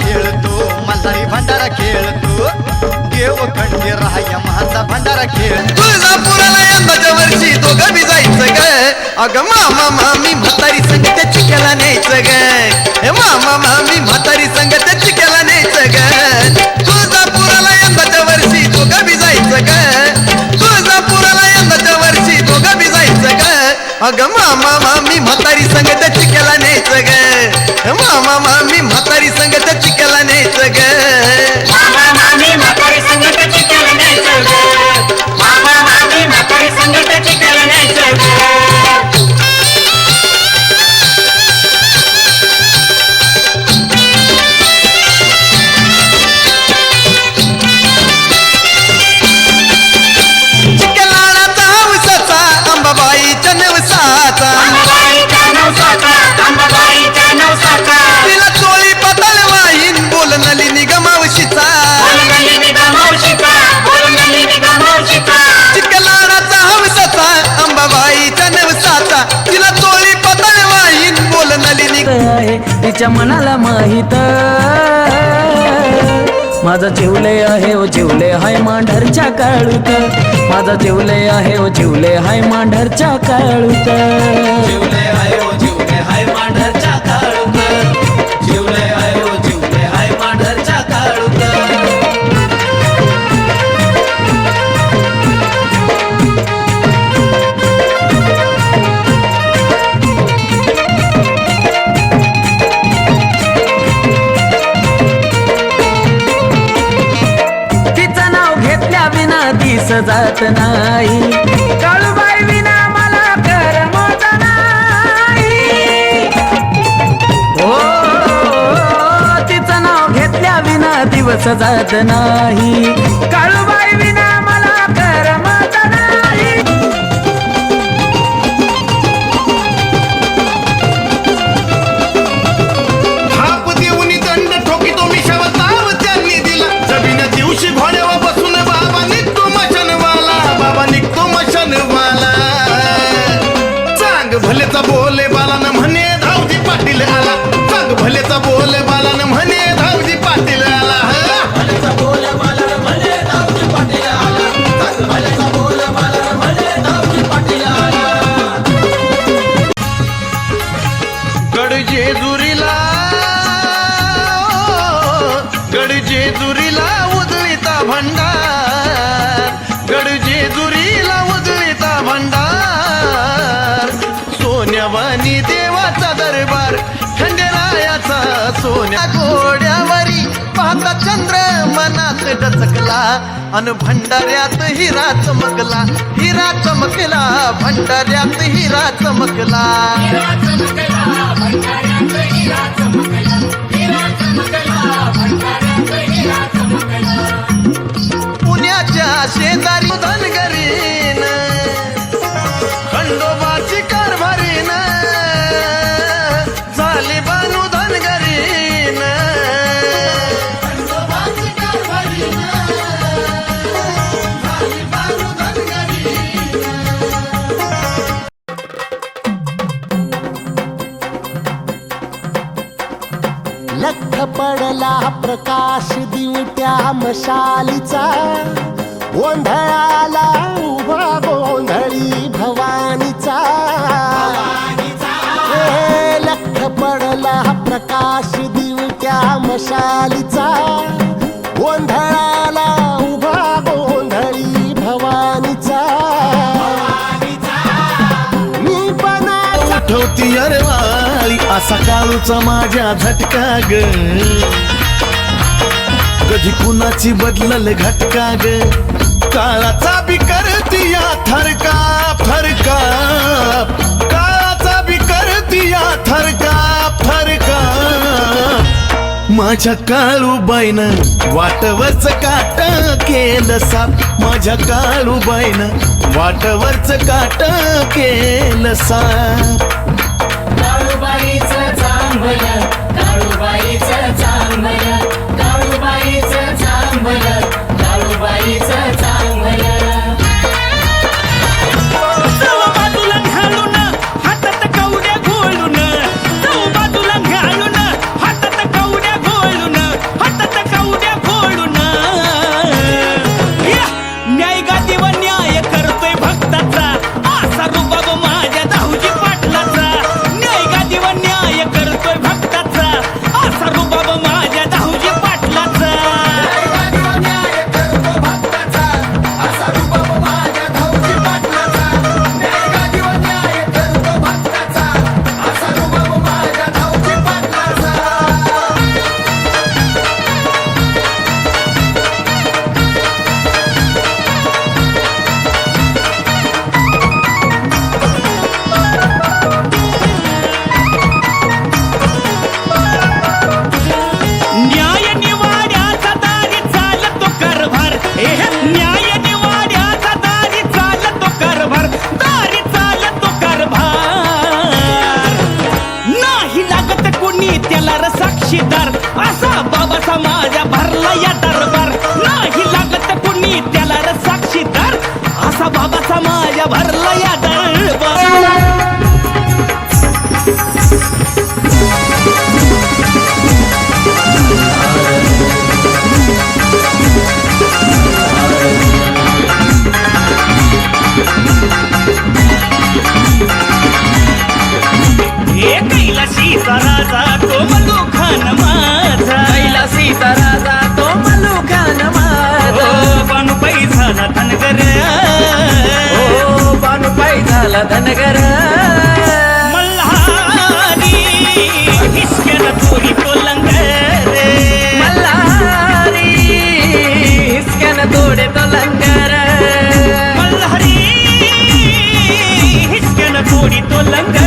खेळतो मल्हारी भंडारा खेळतो. देव खंडे खंडेराया माझा भंडारा खेळ तुळजापुराला यंदाच्या वर्षी दोघं बी जायचं ग. अगं मामा मामी म्हातारी संग त्या चिक्याला न्यायचं ग. हे मामा मामी म्हातारी संग त्या चिक्याला न्यायचं ग. तुळजापुराला यंदाच्या वर्षी दोघं बी जायचं ग. तुळजापुराला यंदाच्या वर्षी दोघं बी जायचं ग. अगं मामा मामी म्हातारी संग त्या चिक्याला न्यायचं ग. मामा मामी म्हातारी आहे मनाला माहीत. माझा जेवले आहे ओ जेवले हाय मांढरच्या काळूत. माझा जेवले आहे ओ जेवले हाय मांढरच्या काळूत. जात नाही. काळूबाई विना मला करमत नाही. हो तिचं नाव घेतल्या विना दिवस जात नाही. काळूबाई বলে বালানা डचकला अन भंडाऱ्यात हिरा चमकला. हिरा चमकला भंडाऱ्यात हिरा चमकला. पुण्याच्या शेजारी प्रकाश दिवट्या मशालीचा. गोंधळाला उभा गोंधळी भवानीचा. लख पडला प्रकाश दिवट्या मशालीचा. गोंधळाला उभा गोंधळी भवानीचा. मी पणाचा आठवती अरवाळी असा काळूचा माझ्या झटका ग. कधी कुणाची बदलल घटका ग काळाचा बी करती या थरका फरका. काळाचा बी करती या थरका फरका. माझ्या काळू बाईन वाटवरच काट केलं साप. माझ्या काळू बाईन वाटवरच काट केलं साप. काळूबाईचं चांगलं काळूबाईचं चांगलं. கமல माझ्या भरला या ధనగర మల్లారి ఇస్కెన తూగి తొలంగర మల్లారి ఇస్కెన తోడే తొలంగర మల్లారి ఇస్కెన తోడి తొలంగర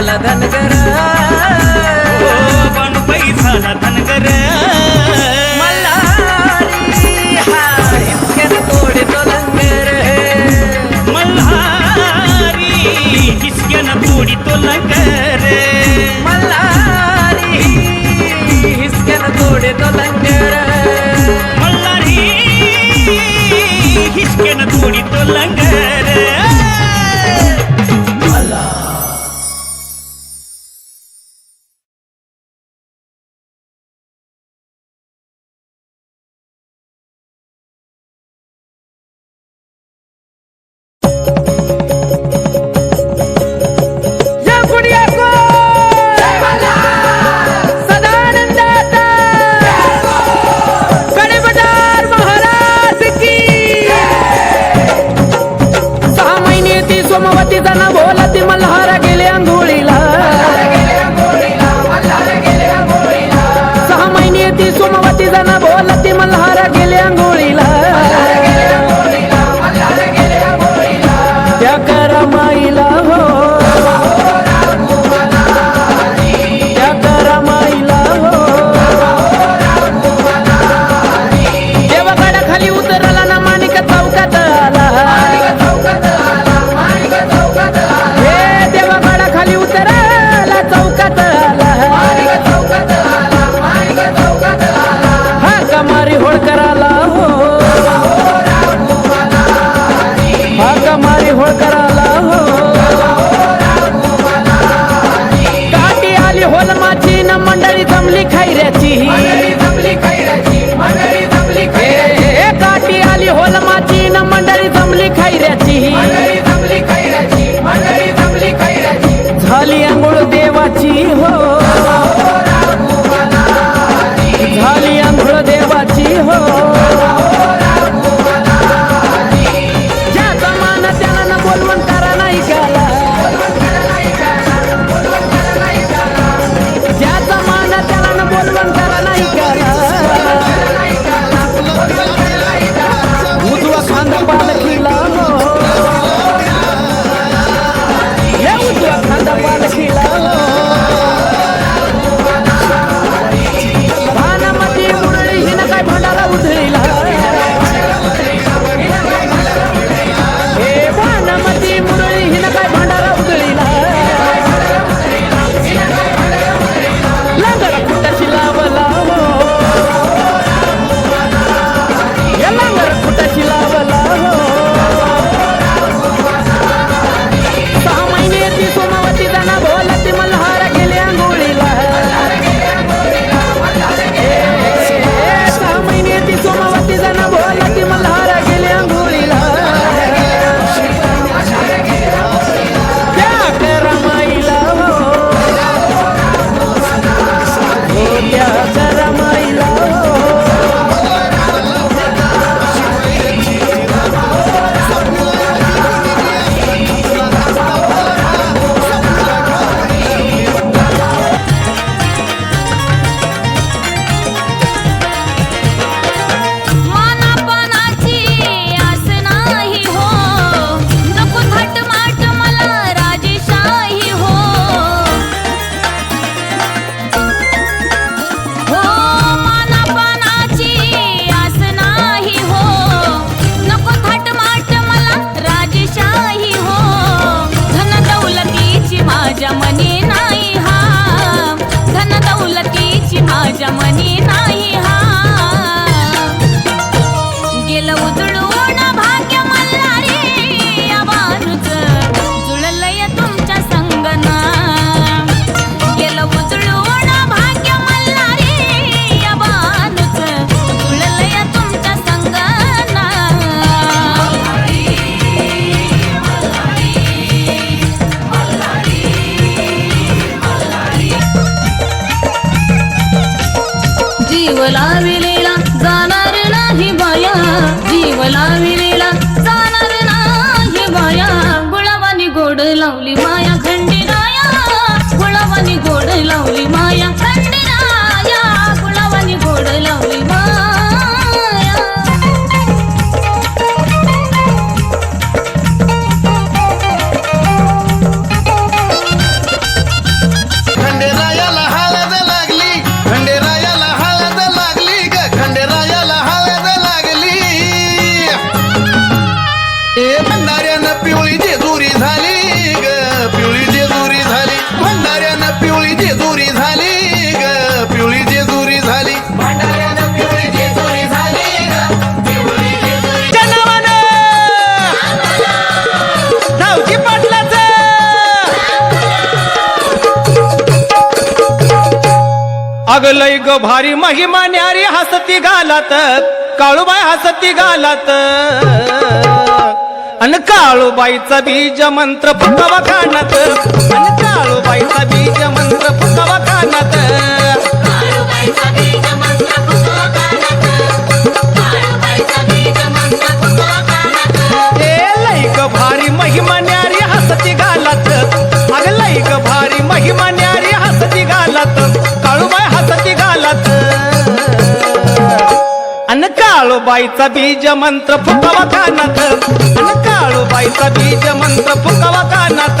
झाला धनगर. बनपाई झाला धनगर. जमली खैऱ्याची. झाली आंघोळ देवाची हो. முதலாவில் लय ग भारी महिमा न्यारी हसती घालात काळूबाई हसती घालात. अन काळूबाईचा बीज मंत्र फुकावा कानात अन काळूबाईचा बीज मंत्र फुकावा काळूबाईचा बीज मंत्र फुकावा कानात अन काळूबाईचा बीज मंत्र फुकावा कानात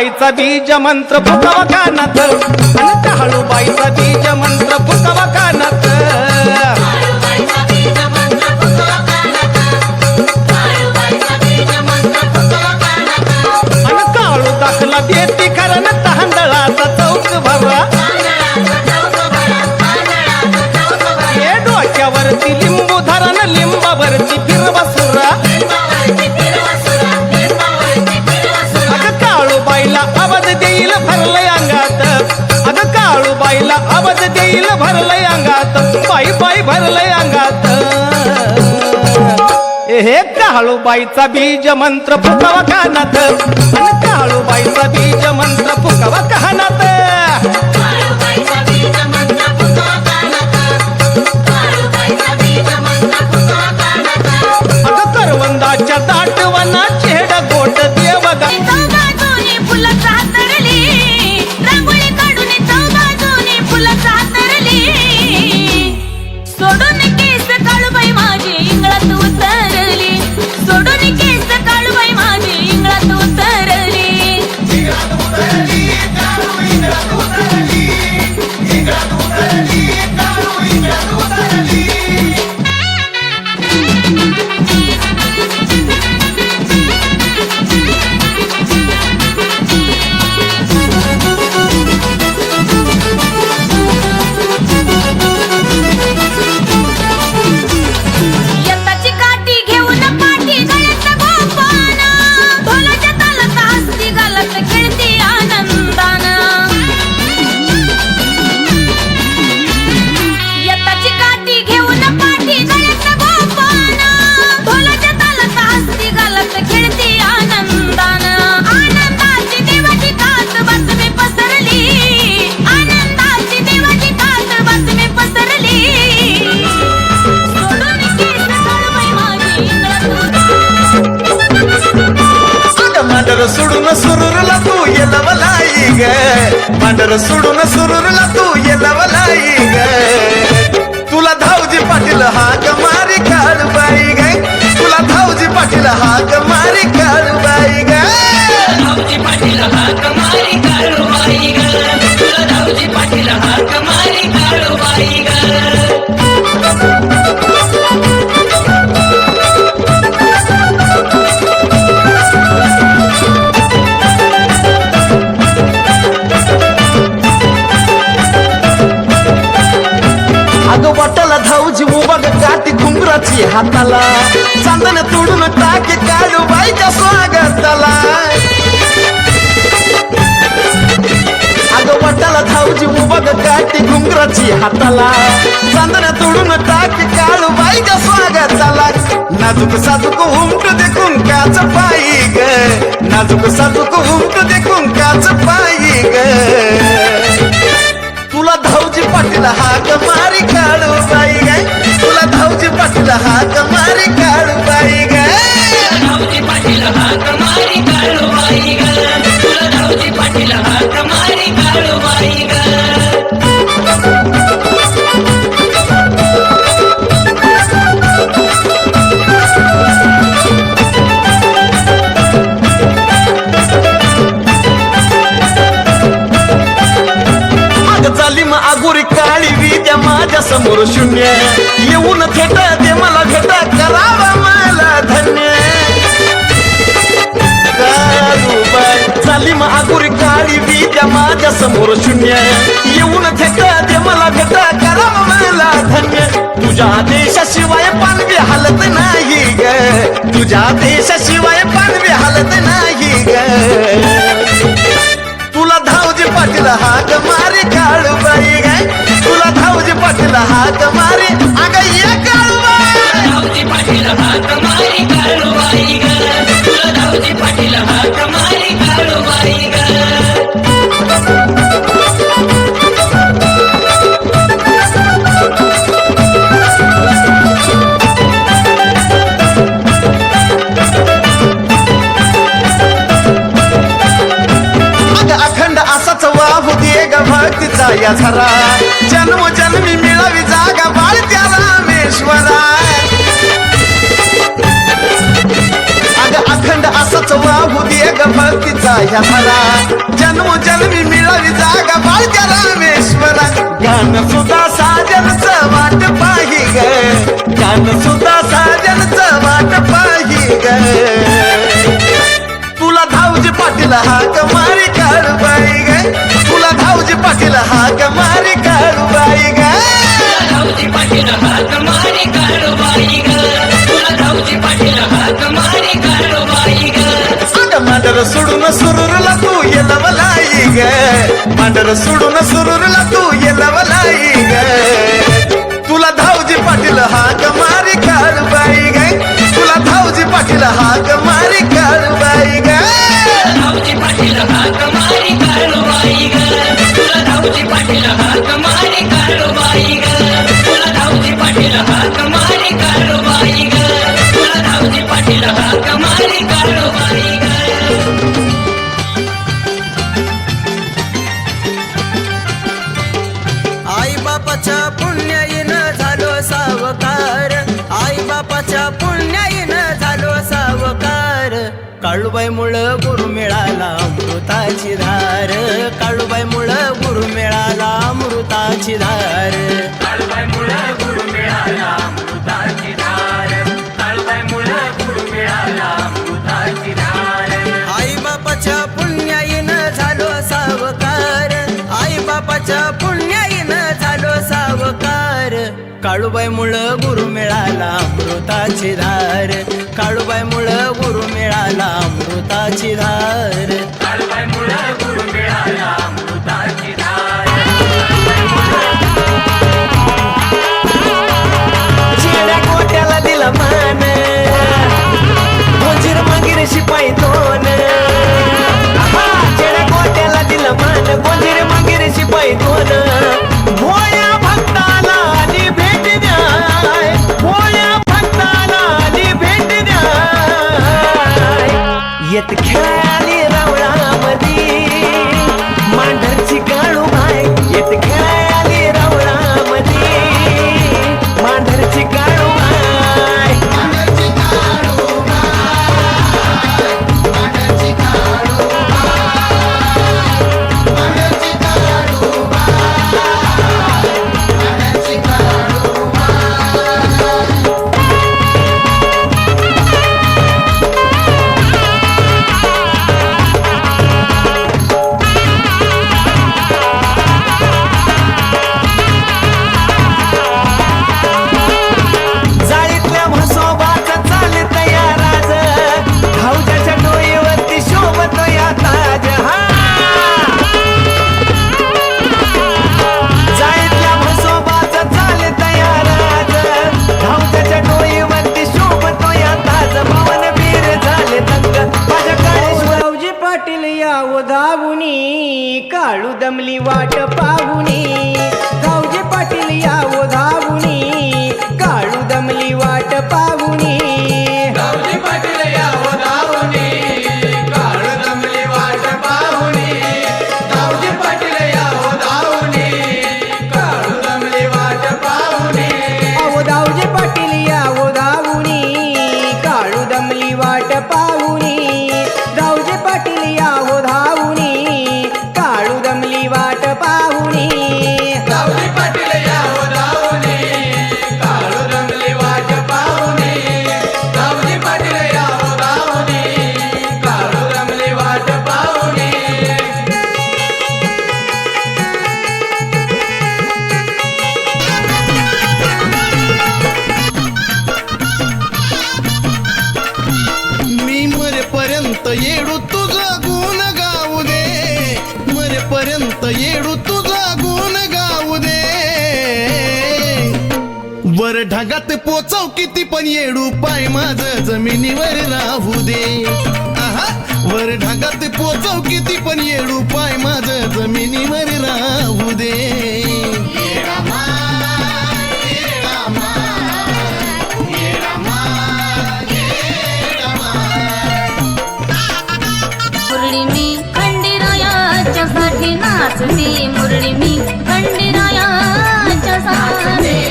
काळूबाईचा बीज मंत्र फुकावा कानात. आणि काळूबाईचा बीज मंत्र फुकावा बीज मंत्र फुटवा कानात. आणि काळू दाखला देती बाई भरलंय अंगात. हे काळूबाईचा बीज मंत्र फुकावा कानात. आणि काळूबाईचा बीज मंत्र फुकावा कानात. ग मांडर सोडून सुरूरला तू अगं वाटाला धावजी उभग काठी घुंगराची हाताला. चांदन तोडून टाके काळूबाईच्या स्वागताला. अगं वाटाला धावजी उभग काठी घुंगराची हाताला. चांदन तोडून टाके काळूबाईच्या स्वागताला. नाजूक साजूक उमट देखून काच पायी ग. नाजूक साजूक उमट देखून काच पायी ग. पाटील हाक मारी काळू बाई गाय तुला धावजी पाटील हाक मारी काळू बाई गाय धावजी पाटील हाक मारी काळू बाई गाय समोर शून्य. येऊन थेट ते मला भेट करावा मला धन्य. चाली झाली महागुरी काळी बी त्या माझ्यासमोर शून्य. येऊन थेट ते मला भेट करावा मला धन्य. तुझ्या देशाशिवाय पानवी हालत नाही ग. तुझ्या देशाशिवाय पानवी हालत नाही ग. तुला धावजी पाटील हाक मारे काळू बाई पाटील हाक मारी. अग ये काळूबाई पाटील मारी काळूबाई पाटील मारी काळूबाई अखंड असाच वाहू दे ग भक्तीचा या झरा. जन्मी जागा बाळ रामेश्वरा अग अखंड असाच वाहू दे ग भक्तीचा या झरा जन्म जन्मी मिळावी जागा बाळत्या रामेश्वरा ज्ञान सुद्धा साजनच वाट पाही ग. ज्ञान सुद्धा साजनच वाट पाही ग. तुला धावजी पाटील हाक मारी काळूबाई ग. तुला धावजी पाटील हाक मारी काळूबाई ग. तुला पाटील हाक मारी काळूबाई ग. तुला धावती पाटील हाक मारी काळूबाई ग. अग मांडर सोडून सुरूरला तू येलवलाई ग. मांडर सोडून सुरूरला तू येलवलाई ग. काळूबाई मुळ गुरु मिळाला अमृताची धार. काळूबाई मुळ गुरु मिळाला अमृताची धार. चिड्या get the cash. काळू दमली वाट पाहुणी जगात पोचव किती पण येडू पाय माझ जमिनीवर राहू दे. वर ढागात पोचव किती पण येडू पाय माझ जमिनीवर राहू दे. नाचते. मुरळी मी खंडेरायाच्या साने